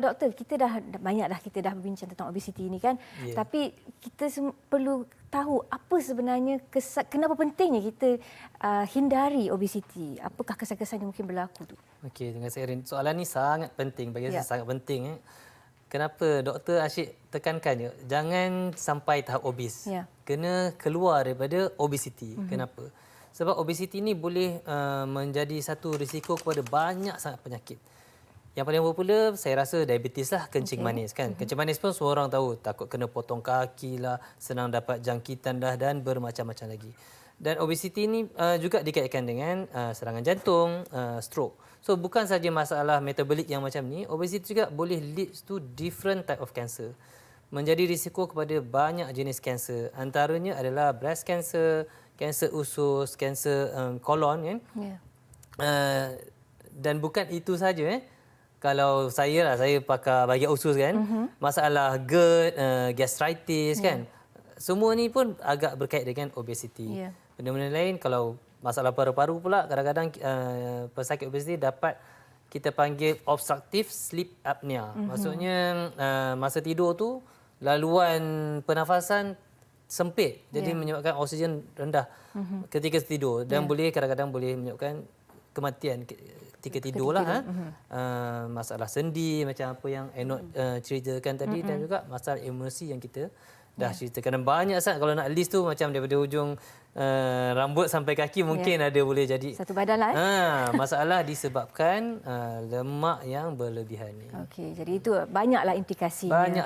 doktor, kita dah banyak dah kita dah berbincang tentang obesiti ini kan. Ya. Tapi kita perlu tahu apa sebenarnya kesa- kenapa pentingnya kita uh, hindari obesiti. Apakah kesan-kesan yang mungkin berlaku tu? Okey, terima kasih Erin. Soalan ni sangat penting bagi Ya. saya sangat penting eh. Kenapa doktor Asyik tekankannya jangan sampai tahap obes. Ya. Kena keluar daripada obesiti. Mm-hmm. Kenapa? Sebab obesiti ni boleh uh, menjadi satu risiko kepada banyak sangat penyakit. Yang paling popular saya rasa diabetes lah, kencing okay. manis kan. Mm-hmm. Kencing manis pun semua orang tahu takut kena potong kaki lah, senang dapat jangkitan dah dan bermacam-macam lagi. Dan obesiti ini uh, juga dikaitkan dengan uh, serangan jantung, uh, stroke. So bukan saja masalah metabolik yang macam ni, obesiti juga boleh lead to different type of cancer. Menjadi risiko kepada banyak jenis kanser. Antaranya adalah breast cancer, kanser usus, kanser um, kolon kan. Ya. Uh, dan bukan itu saja eh. Kalau saya lah, saya pakar bagi usus kan. Uh-huh. Masalah GERD, uh, gastritis yeah. kan. Semua ni pun agak berkait dengan obesiti. Ya. Benda-benda lain kalau masalah paru-paru pula kadang-kadang uh, pesakit obesiti dapat kita panggil obstructive sleep apnea. Mm-hmm. Maksudnya uh, masa tidur tu laluan pernafasan sempit jadi Ya. menyebabkan oksigen rendah mm-hmm. ketika tidur dan Ya. boleh kadang-kadang boleh menyebabkan kematian ke- ketika tidur lah tidur. ha. uh, masalah sendi macam apa yang Enot uh, ceritakan tadi dan juga masalah emosi yang kita dah ceritakan dan banyak sangat kalau nak list tu macam daripada ujung uh, rambut sampai kaki mungkin ada boleh jadi Satu badan lah eh. Ha, masalah disebabkan uh, lemak yang berlebihan ni. Okey, jadi itu banyaklah implikasinya. Banyak